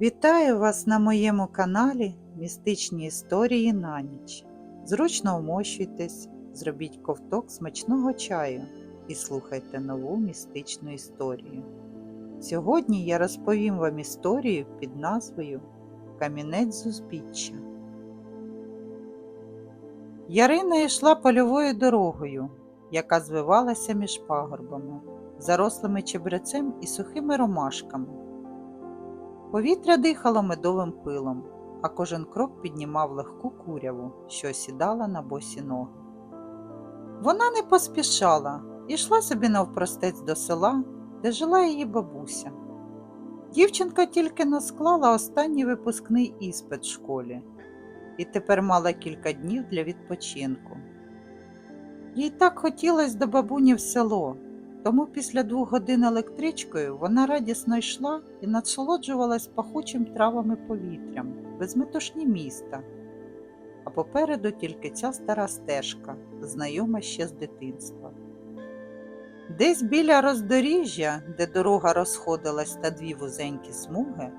Вітаю вас на моєму каналі Містичні історії на ніч. Зручно вмощуйтесь, зробіть ковток смачного чаю і слухайте нову містичну історію. Сьогодні я розповім вам історію під назвою Камінець з узбіччя. Ярина йшла польовою дорогою, яка звивалася між пагорбами, зарослими чебрецем і сухими ромашками. Повітря дихало медовим пилом, а кожен крок піднімав легку куряву, що осідала на босі ноги. Вона не поспішала йшла собі навпростець до села, де жила її бабуся. Дівчинка тільки насклала останній випускний іспит в школі і тепер мала кілька днів для відпочинку. Їй так хотілося до бабуні в село, тому після двох годин електричкою вона радісно йшла і насолоджувалась пахучим травами повітрям, безметушні міста. А попереду тільки ця стара стежка, знайома ще з дитинства. Десь біля роздоріжжя, де дорога розходилась та дві вузенькі смуги,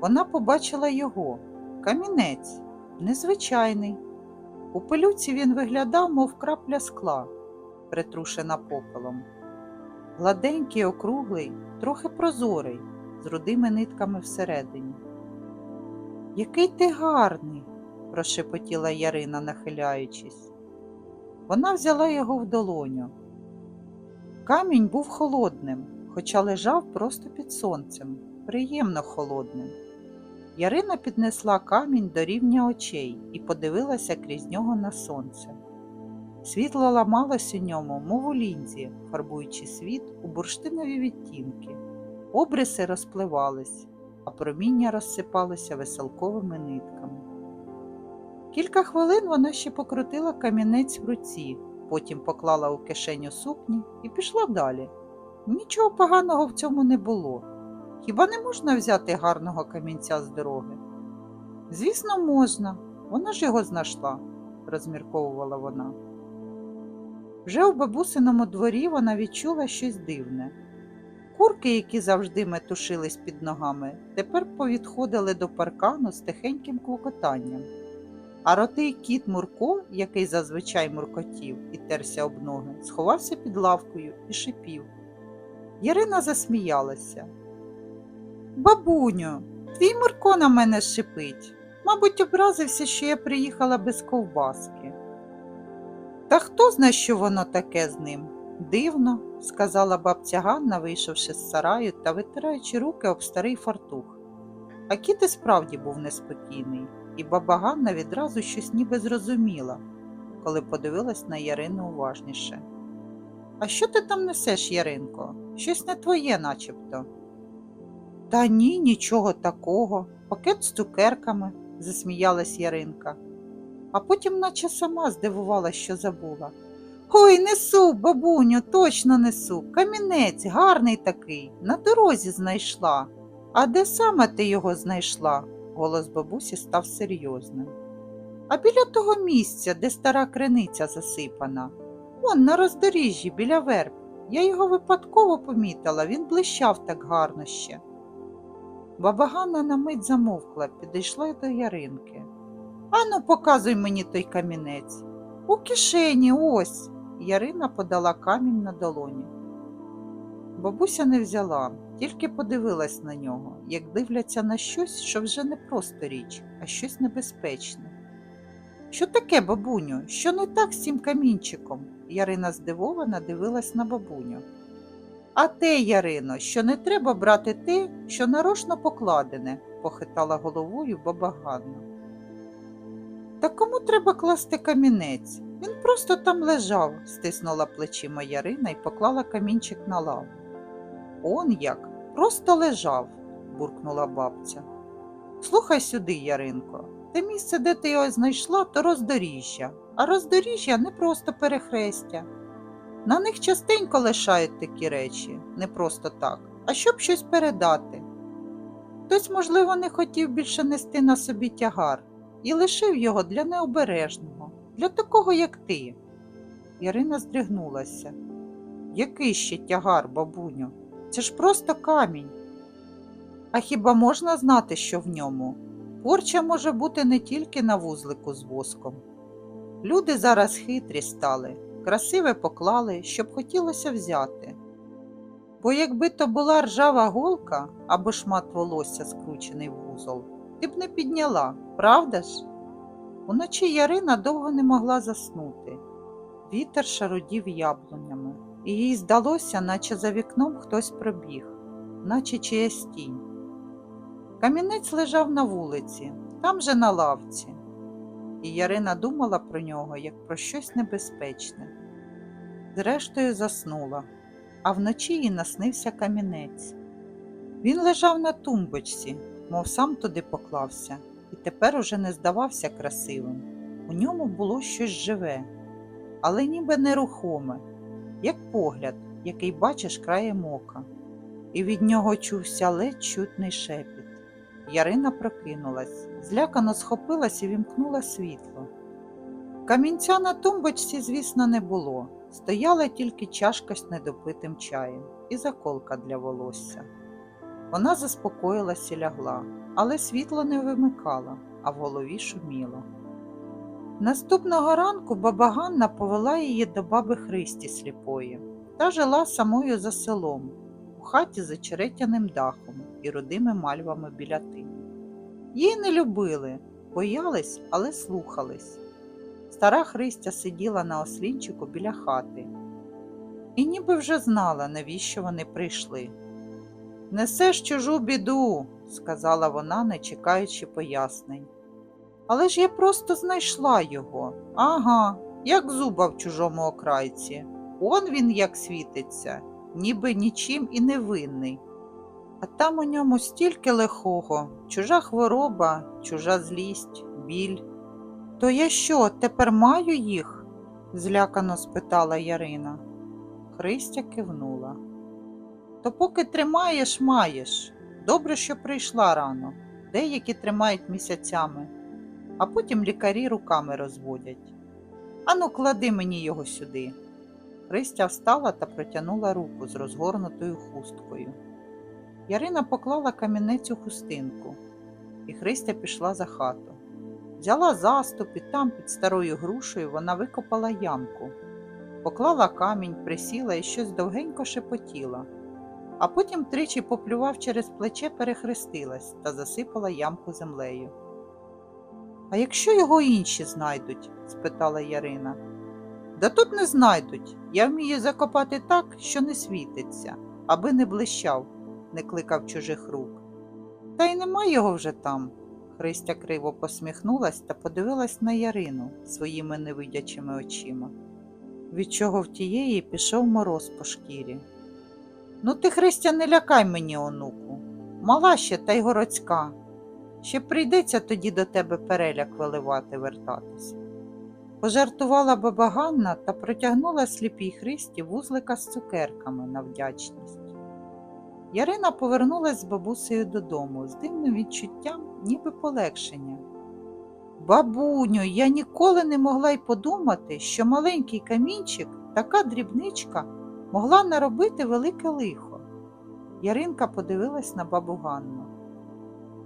вона побачила його камінець, незвичайний. У пилюці він виглядав, мов крапля скла, притрушена попелом гладенький, округлий, трохи прозорий, з рудими нитками всередині. Який ти гарний, прошепотіла Ярина, нахиляючись. Вона взяла його в долоню. Камінь був холодним, хоча лежав просто під сонцем, приємно холодним. Ярина піднесла камінь до рівня очей і подивилася крізь нього на сонце. Світло ламалось у ньому, мов у лінзі, фарбуючи світ у бурштинові відтінки. Обриси розпливались, а проміння розсипалося веселковими нитками. Кілька хвилин вона ще покрутила камінець в руці, потім поклала у кишеню сукні і пішла далі. Нічого поганого в цьому не було. Хіба не можна взяти гарного камінця з дороги? Звісно, можна. Вона ж його знайшла, розмірковувала вона. Вже у бабусиному дворі вона відчула щось дивне. Курки, які завжди метушились під ногами, тепер повідходили до паркану з тихеньким клокотанням. А ротий кіт Мурко, який зазвичай муркотів і терся об ноги, сховався під лавкою і шипів. Ярина засміялася. Бабуню, твій Мурко на мене шипить. Мабуть, образився, що я приїхала без ковбаски. Та хто знає, що воно таке з ним? Дивно, сказала бабця Ганна, вийшовши з сараю та витираючи руки об старий фартух. А кіт і справді був неспокійний, і баба Ганна відразу щось ніби зрозуміла, коли подивилась на Ярину уважніше. А що ти там несеш, Яринко? Щось не твоє, начебто. Та ні, нічого такого. Пакет з цукерками, засміялась Яринка а потім наче сама здивувала, що забула. Ой, несу, бабуню, точно несу. Камінець гарний такий, на дорозі знайшла. А де саме ти його знайшла? Голос бабусі став серйозним. А біля того місця, де стара криниця засипана. Он на роздоріжжі біля верб. Я його випадково помітила, він блищав так гарно ще. Баба Ганна на мить замовкла, підійшла до Яринки. Ану, показуй мені той камінець. У кишені ось. Ярина подала камінь на долоні. Бабуся не взяла, тільки подивилась на нього, як дивляться на щось, що вже не просто річ, а щось небезпечне. Що таке, бабуню? Що не так з цим камінчиком? Ярина здивована дивилась на бабуню. А те, Ярино, що не треба брати те, що нарочно покладене, похитала головою баба Ганна. Та кому треба класти камінець? Він просто там лежав, стиснула плечима Ярина і поклала камінчик на лаву. Он як, просто лежав, буркнула бабця. Слухай сюди, Яринко, те місце, де ти його знайшла, то роздоріжжя, а роздоріжжя не просто перехрестя. На них частенько лишають такі речі, не просто так, а щоб щось передати. Хтось, можливо, не хотів більше нести на собі тягар і лишив його для необережного, для такого, як ти. Ярина здригнулася. Який ще тягар, бабуню? Це ж просто камінь. А хіба можна знати, що в ньому? Порча може бути не тільки на вузлику з воском. Люди зараз хитрі стали, красиве поклали, щоб хотілося взяти. Бо якби то була ржава голка або шмат волосся скручений в вузол, ти б не підняла, правда ж? Уночі Ярина довго не могла заснути. Вітер шарудів яблунями, і їй здалося, наче за вікном хтось пробіг, наче чиясь тінь. Камінець лежав на вулиці, там же на лавці, і Ярина думала про нього як про щось небезпечне. Зрештою заснула, а вночі їй наснився камінець. Він лежав на тумбочці, мов сам туди поклався, і тепер уже не здавався красивим. У ньому було щось живе, але ніби нерухоме, як погляд, який бачиш краєм ока, і від нього чувся ледь чутний шепіт. Ярина прокинулась, злякано схопилась і вімкнула світло. Камінця на тумбочці, звісно, не було. Стояла тільки чашка з недопитим чаєм і заколка для волосся. Вона заспокоїлась і лягла, але світло не вимикала, а в голові шуміло. Наступного ранку баба Ганна повела її до баби Христі сліпої та жила самою за селом, у хаті з очеретяним дахом і рудими мальвами біля тину. Її не любили, боялись, але слухались. Стара Христя сиділа на ослінчику біля хати і ніби вже знала, навіщо вони прийшли. Несеш чужу біду, сказала вона, не чекаючи пояснень. Але ж я просто знайшла його. Ага, як зуба в чужому окрайці. Он він як світиться, ніби нічим і не винний. А там у ньому стільки лихого, чужа хвороба, чужа злість, біль. То я що, тепер маю їх? злякано спитала Ярина. Христя кивнула. То поки тримаєш, маєш. Добре, що прийшла рано. Деякі тримають місяцями, а потім лікарі руками розводять. Ану, клади мені його сюди. Христя встала та протягнула руку з розгорнутою хусткою. Ярина поклала камінець у хустинку, і Христя пішла за хату. Взяла заступ і там під старою грушею вона викопала ямку, поклала камінь, присіла і щось довгенько шепотіла, а потім тричі поплював через плече, перехрестилась та засипала ямку землею. А якщо його інші знайдуть? спитала Ярина. Да тут не знайдуть. Я вмію закопати так, що не світиться, аби не блищав, не кликав чужих рук. Та й нема його вже там. Христя криво посміхнулась та подивилась на Ярину своїми невидячими очима, від чого в тієї пішов мороз по шкірі. Ну ти, Христя, не лякай мені, онуку. Мала ще та й городська. Ще прийдеться тоді до тебе переляк виливати вертатись. Пожартувала баба Ганна та протягнула сліпій Христі вузлика з цукерками на вдячність. Ярина повернулась з бабусею додому з дивним відчуттям, ніби полегшення. Бабуню, я ніколи не могла й подумати, що маленький камінчик, така дрібничка, могла наробити велике лихо. Яринка подивилась на бабу Ганну.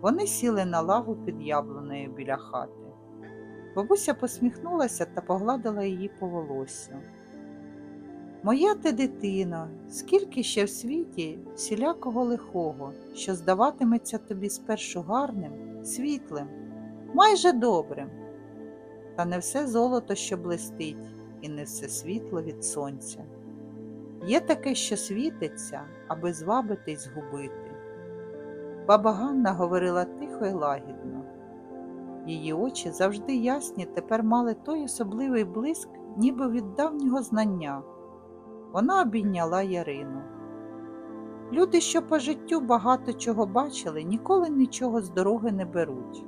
Вони сіли на лаву під яблунею біля хати. Бабуся посміхнулася та погладила її по волосю. Моя ти дитино, скільки ще в світі всілякого лихого, що здаватиметься тобі спершу гарним, світлим, майже добрим. Та не все золото, що блистить, і не все світло від сонця. Є таке, що світиться, аби звабити й згубити. Баба Ганна говорила тихо й лагідно. Її очі завжди ясні тепер мали той особливий блиск, ніби від давнього знання. Вона обійняла Ярину. Люди, що по життю багато чого бачили, ніколи нічого з дороги не беруть,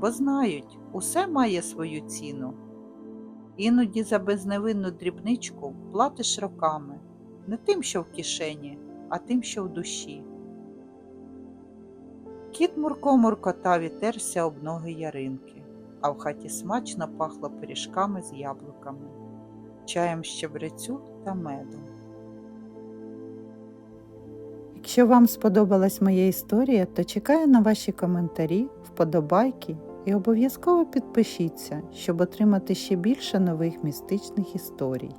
бо знають, усе має свою ціну. Іноді за безневинну дрібничку платиш роками, не тим, що в кишені, а тим, що в душі. Кіт Мурко муркотав і терся об ноги яринки, а в хаті смачно пахло пиріжками з яблуками, чаєм щебрецю та медом. Якщо вам сподобалась моя історія, то чекаю на ваші коментарі, вподобайки і обов'язково підпишіться, щоб отримати ще більше нових містичних історій.